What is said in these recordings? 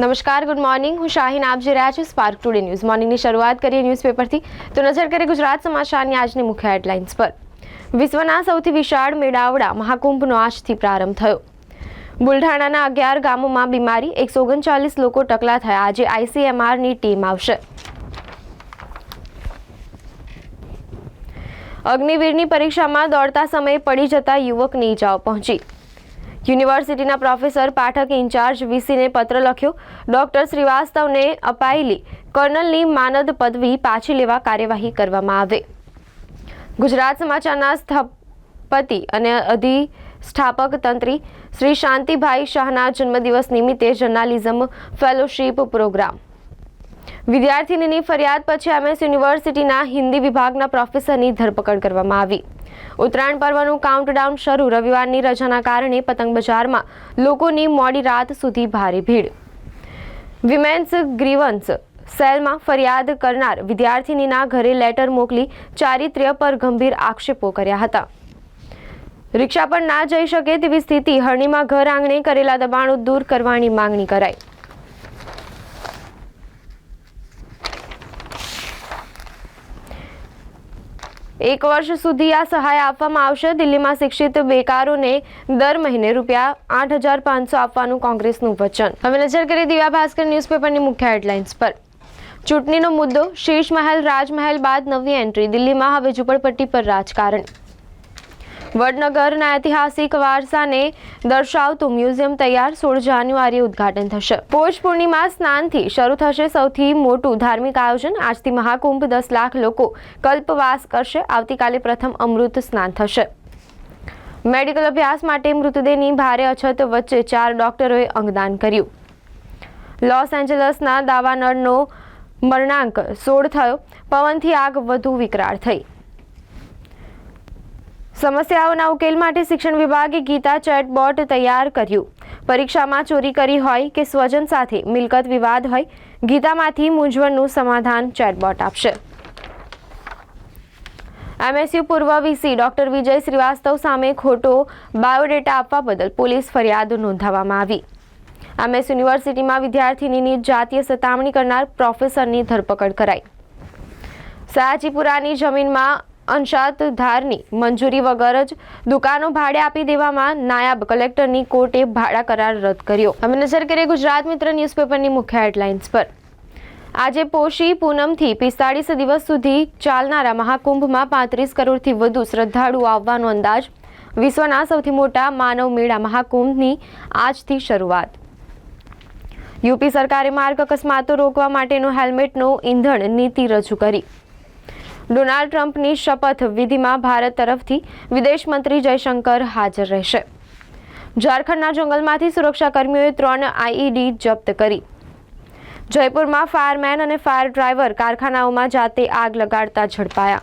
નમસ્કાર good morning હું શાહીન આપ જોઈ રહ્યા છો સ્પાર્ક ટુડે ન્યૂઝ મોર્નિંગની શરૂઆત કરીએ ન્યૂઝપેપરથી તો નજર કરીએ ગુજરાત સમાચારની આજની મુખ્ય હેડલાઇન્સ પર. વિશ્વના સૌથી વિશાળ મેળાવડા મહાકુંભનો આજથી પ્રારંભ થયો. બુલઢાણાના અગિયાર ગામોમાં બીમારી, એકસો ઓગણચાલીસ લોકો ટકલા થયા. આજે આઈસીએમઆરની ટીમ આવશે. અગ્નિવીરની પરીક્ષામાં દોડતા સમયે પડી જતા યુવકની ઇજાઓ પહોંચી. યુનિવર્સિટીના પ્રોફેસર પાઠક ઇન્ચાર્જ વીસીને પત્ર લખ્યો. ડોક્ટર શ્રીવાસ્તવને અપાયેલી કર્નલની માનદ પદવી પાછી લેવા કાર્યવાહી કરવામાં આવે. ગુજરાત સમાચારના સ્થપતિ અને અધિસ્થાપક તંત્રી શ્રી શાંતિભાઈ શાહના જન્મદિવસ નિમિત્તે જર્નાલિઝમ ફેલોશિપ પ્રોગ્રામ. વિદ્યાર્થીનીની ફરિયાદ પછી એમએસ યુનિવર્સિટીના હિન્દી વિભાગના પ્રોફેસરની ધરપકડ કરવામાં આવી. ઉત્તરાયણ પર્વનું કાઉન્ટડાઉન શરૂ. રવિવારની રજાના કારણે પતંગ બજારમાં લોકોની મોડી રાત સુધી ભારે ભીડ. વિમેન્સ ગ્રીવન્સ સેલમાં ફરિયાદ કરનાર વિદ્યાર્થીનીના ઘરે લેટર મોકલી ચારિત્ર્ય પર ગંભીર આક્ષેપો કર્યા હતા. રિક્ષા પર ના જઈ શકે તેવી સ્થિતિ, હરણીમાં ઘર આંગણે કરેલા દબાણો દૂર કરવાની માંગણી કરાઈ. એક વર્ષ સુધી આ સહાય આપવામાં આવશે. દિલ્હીમાં શિક્ષિત બેકારોને દર મહિને રૂપિયા આઠ હજાર પાંચસો આપવાનું કોંગ્રેસનું વચન. હવે નજર કરીએ દિવ્યા ભાસ્કર ન્યૂઝપેપરની મુખ્ય હેડલાઇન્સ પર. ચૂંટણીનો મુદ્દો શીશ મહેલ રાજમહેલ બાદ નવી એન્ટ્રી. દિલ્હીમાં હવે ઝુંપડપટ્ટી પર રાજકારણ. વડનગરના ઐતિહાસિક વારસાને દર્શાવતું મ્યુઝિયમ તૈયાર સોળ જાન્યુઆરીએ ઉદ્ઘાટન થશે. પોષ પૂર્ણિમા સ્નાનથી શરૂ થશે સૌથી મોટું ધાર્મિક આયોજન. આજથી મહાકુંભ દસ લાખ લોકો કલ્પવાસ કરશે. આવતીકાલે પ્રથમ અમૃત સ્નાન થશે. મેડિકલ અભ્યાસ માટે મૃતદેહની ભારે અછત વચ્ચે ચાર ડોક્ટરોએ અંગદાન કર્યું. લોસ એન્જલસના દાવાનળનો મરણાંક સોળ થયો. પવનથી આગ વધુ વિકરાળ થઈ. સમસ્યાઓના ઉકેલ માટે શિક્ષણ વિભાગે ગીતા ચેટબોટ તૈયાર કર્યું. પરીક્ષામાં ચોરી કરી હોય કે સ્વજન સાથે મિલકત વિવાદ હોય, ગીતામાંથી મૂંઝવણનું સમાધાન ચેટબોટ આપશે. એમએસયુ પૂર્વ વીસી ડોક્ટર વિજય શ્રીવાસ્તવ સામે ખોટો બાયોડેટા આપવા બદલ પોલીસ ફરિયાદ નોંધાવવામાં આવી. એમએસ યુનિવર્સિટીમાં વિદ્યાર્થીનીની જાતીય સતામણી કરનાર પ્રોફેસરની ધરપકડ કરાઈ. સયાજીપુરાની જમીનમાં અંશાત ધારની મંજૂરી વગર જ દુકાનો ભાડે આપી દેવામાં નાયબ કલેક્ટરની કોર્ટે ભાડા કરાર રદ કર્યો. હવે નજર કરીએ ગુજરાત મિત્ર ન્યૂઝપેપરની મુખ્ય હેડલાઇન્સ પર. આજે પોષી પૂનમથી પિસ્તાળીસ દિવસ સુધી ચાલનારા મહાકુંભમાં પાંત્રીસ કરોડથી વધુ શ્રદ્ધાળુઓ આવવાનો અંદાજ. વિશ્વના સૌથી મોટા માનવ મેળા મહાકુંભની આજથી શરૂઆત. યુપી સરકારે માર્ગ અકસ્માતો રોકવા માટેનો હેલ્મેટનો ઈંધણ નીતિ રજૂ કરી. ડોનાલ્ડ ટ્રમ્પની શપથ વિધિમાં ભારત તરફથી વિદેશ મંત્રી જયશંકર હાજર રહેશે. ઝારખંડના જંગલમાંથી સુરક્ષાકર્મીઓએ ત્રણ આઈઈડી જપ્ત કરી. જયપુરમાં ફાયરમેન અને ફાયર ડ્રાઈવર કારખાનાઓમાં જાતે આગ લગાડતા ઝડપાયા.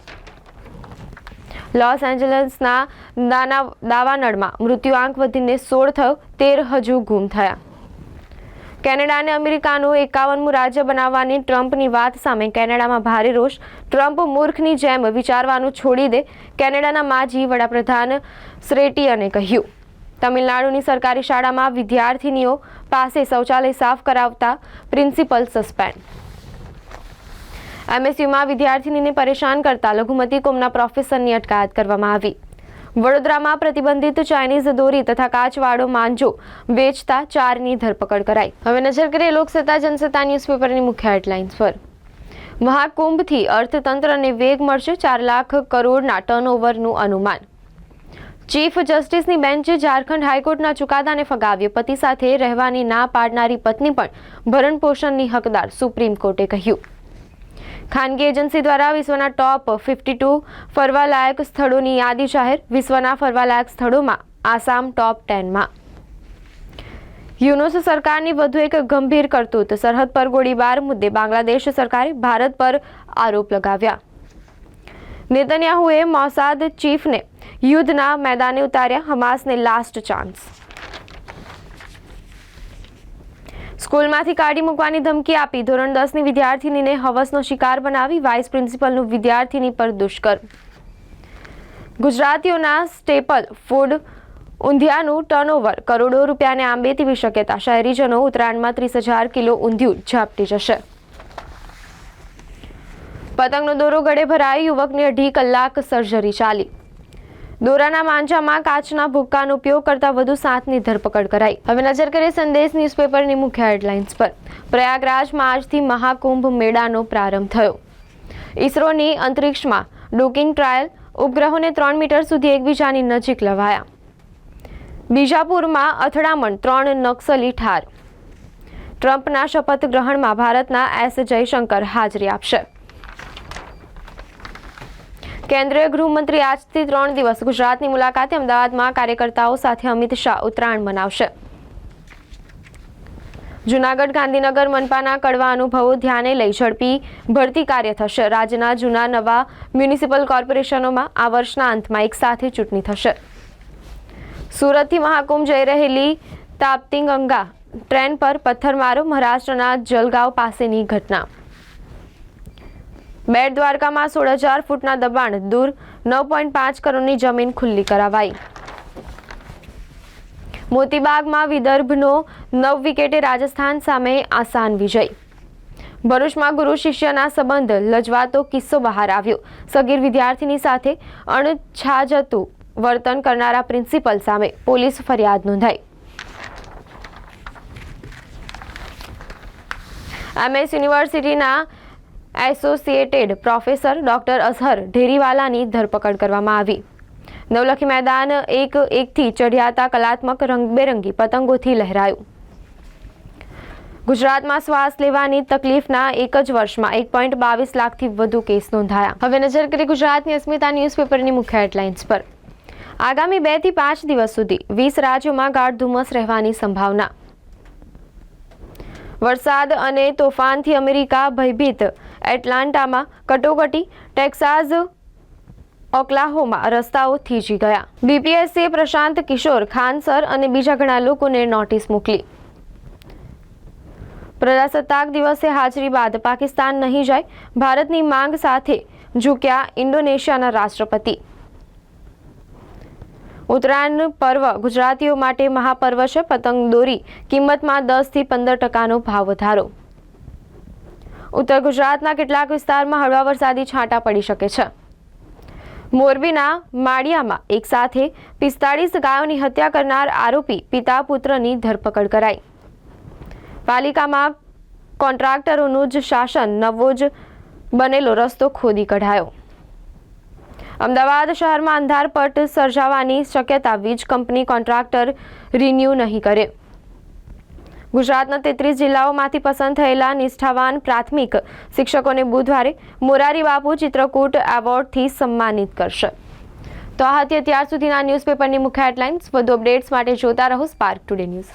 લોસ એન્જલસના દાના દાવાનળમાં મૃત્યુઆંક વધીને સોળ થયો, તેર હજુ ગુમ થયા. કેનેડા અને અમેરિકાનું એકાવનમું રાજ્ય બનાવવાની ટ્રમ્પની વાત સામે કેનેડામાં ભારે રોષ. ટ્રમ્પ મૂર્ખની જેમ વિચારવાનું છોડી દે કેનેડાના માજી વડાપ્રધાન શ્રેટિયને કહ્યું. તમિલનાડુની સરકારી શાળામાં વિદ્યાર્થીનીઓ પાસે શૌચાલય સાફ કરાવતા પ્રિન્સિપલ સસ્પેન્ડ. એમએસયુમાં વિદ્યાર્થીનીને પરેશાન કરતા લઘુમતી કોમના પ્રોફેસરની અટકાયત કરવામાં આવી. વડોદરામાં પ્રતિબંધિત ચાઇનીઝ દોરી તથા કાચવાળો માંજો વેચતા ચારની ધરપકડ કરાઈ. હવે નજર કરીએ લોકસત્તા, જનસત્તા ન્યૂઝપેપરની મુખ્ય હેડલાઇન્સ પર. મહાકુંભથી અર્થતંત્રને વેગ મળશે ચાર લાખ કરોડના ટર્નઓવરનું અનુમાન. ચીફ જસ્ટિસની બેન્ચે ઝારખંડ હાઈકોર્ટના ચુકાદાને ફગાવ્યો. પતિ સાથે રહેવાની ના પાડનારી પત્ની પણ ભરણપોષણની હકદાર સુપ્રીમ કોર્ટે કહ્યું. ખાનગી એજન્સી દ્વારા વિશ્વના ટોપ ફિફ્ટી ટુ ફરવાલાયક સ્થળોની યાદી જાહેર વિશ્વના ફરવાલાયક સ્થળોમાં આસામ ટોપ ટેનમાં યુનુસ સરકારની વધુ એક ગંભીર કરતૂત સરહદ પર ગોળીબાર મુદ્દે બાંગ્લાદેશ સરકારે ભારત પર આરોપ લગાવ્યા નેતન્યાહુએ મોસાદ ચીફને યુદ્ધના મેદાને ઉતાર્યા હમાસને લાસ્ટ ચાન્સ સ્કૂલમાંથી કાઢી મૂકવાની ધમકી આપી. ધોરણ દસની વિદ્યાર્થીનીને હવસનો શિકાર બનાવી વાઇસ પ્રિન્સિપલનું વિદ્યાર્થીની પર દુષ્કર્મ. ગુજરાતીઓના સ્ટેપલ ફૂડ ઊંધિયાનું ટર્નઓવર કરોડો રૂપિયાને આંબે તેવી શક્યતા. શહેરીજનો ઉત્તરાયણમાં ત્રીસ હજાર કિલો ઊંધિયું ઝાપટી જશે. પતંગનો દોરો ગળે ભરાઈ યુવકની અઢી કલાક સર્જરી ચાલી. દોરાના માંજામાં કાચના ભૂક્કાનો ઉપયોગ કરતા વધુ સાતની ધરપકડ કરાઈ. હવે નજર કરીએ સંદેશ ન્યૂઝપેપરની મુખ્ય હેડલાઇન્સ પર. પ્રયાગરાજમાં આજથી મહાકુંભ મેળાનો પ્રારંભ થયો. ઇસરોની અંતરિક્ષમાં ડોકિંગ ટ્રાયલ ઉપગ્રહોને ત્રણ મીટર સુધી એકબીજાની નજીક લવાયા. બીજાપુરમાં અથડામણ ત્રણ નક્સલી ઠાર. ટ્રમ્પના શપથ ગ્રહણમાં ભારતના એસ જયશંકર હાજરી આપશે. કેન્દ્રીય ગૃહમંત્રી આજથી ત્રણ દિવસ ગુજરાતની મુલાકાતે અમદાવાદમાં કાર્યકર્તાઓ સાથે અમિત શાહ ઉત્તરાયણ મનાવશે. જૂનાગઢ ગાંધીનગર મનપાના કડવા અનુભવો ધ્યાને લઈ ઝડપી ભરતી કાર્ય થશે. રાજ્યના જૂના નવા મ્યુનિસિપલ કોર્પોરેશનોમાં આ વર્ષના અંતમાં એક સાથે ચૂંટણી થશે. સુરતથી મહાકુંભ જઈ રહેલી તાપ્તિંગંગા ટ્રેન પર પથ્થરમારો મહારાષ્ટ્રના જલગાંવ પાસેની ઘટના. બેટ દ્વારકામાં સોળ હજાર ફૂટના દબાણ દૂર, નવ પોઈન્ટ પાંચ કરોડની જમીન ખુલ્લી કરાવાઈ. મોતીબાગમાં વિદર્ભનો નવ વિકેટે રાજસ્થાન સામે આસાન વિજય. ભરૂચમાં ગુરુ શિષ્યના સંબંધ લજવાતો કિસ્સો બહાર આવ્યો. સગીર વિદ્યાર્થીની સાથે અણછાજતું વર્તન કરનારા પ્રિન્સિપલ સામે પોલીસ ફરિયાદ નોંધાઈ. એમએસ યુનિવર્સિટીના એસોસિએટેડ પ્રોફેસર ડોક્ટર અઝહર ઢેરીવાલાની ધરપકડ કરવામાં આવી. નવલખી મેદાન એક એકથી ચઢિયાતા કલાત્મક રંગબેરંગી પતંગોથી લહેરાયું. ગુજરાતમાં શ્વાસ લેવાની તકલીફના એક જ વર્ષમાં એક પોઈન્ટ બાવીસ લાખથી વધુ કેસ નોંધાયા. હવે નજર કરી ગુજરાતની અસ્મિતા ન્યૂઝપેપરની મુખ્ય હેડલાઇન્સ પર. આગામી બેથી પાંચ દિવસ સુધી વીસ રાજ્યોમાં ગાઢ ધુમ્મસ રહેવાની સંભાવના. વરસાદ અને તોફાનથી અમેરિકા ભયભીત. એટલાન્ટામાં કટોકટી, ટેક્સાસ, ઓક્લાહોમાં રસ્તાઓ થીજી ગયા. બીપીએસસીએ પ્રશાંત કિશોર ખાનસર અને બીજા ઘણા લોકોને નોટિસ મોકલી. પ્રજાસત્તાક દિવસે હાજરી બાદ પાકિસ્તાન નહીં જાય, ભારતની માંગ સાથે ઝૂક્યા ઇન્ડોનેશિયાના રાષ્ટ્રપતિ. ઉત્તરાયણ પર્વ ગુજરાતીઓ માટે મહાપર્વ છે. પતંગ દોરી કિંમતમાં દસથી પંદર ટકાનો ભાવ વધારો. ઉત્તર ગુજરાતના કેટલાક વિસ્તારમાં હળવા વરસાદી છાંટા પડી શકે છે. મોરબીના માળિયામાં એક સાથે પિસ્તાળીસ ગાયોની હત્યા કરનાર આરોપી પિતા પુત્રની ધરપકડ કરાઈ. પાલિકામાં કોન્ટ્રાક્ટરોનું જ શાસન નવો જ બનેલો રસ્તો ખોદી કઢાયો. અમદાવાદ શહેરમાં અંધારપટ સર્જાવાની શક્યતા વીજ કંપની કોન્ટ્રાક્ટર રિન્યૂ નહીં કરે. ગુજરાતના તેત્રીસ જિલ્લાઓમાંથી પસંદ થયેલા નિષ્ઠાવાન પ્રાથમિક શિક્ષકોને બુધવારે મોરારી બાપુ ચિત્રકૂટ એવોર્ડથી સન્માનિત કરશે. તો આ હતી અત્યાર સુધીના ન્યૂઝપેપરની મુખ્ય હેડલાઇન્સ. વધુ અપડેટ્સ માટે જોતા રહો સ્પાર્ક ટુડે ન્યૂઝ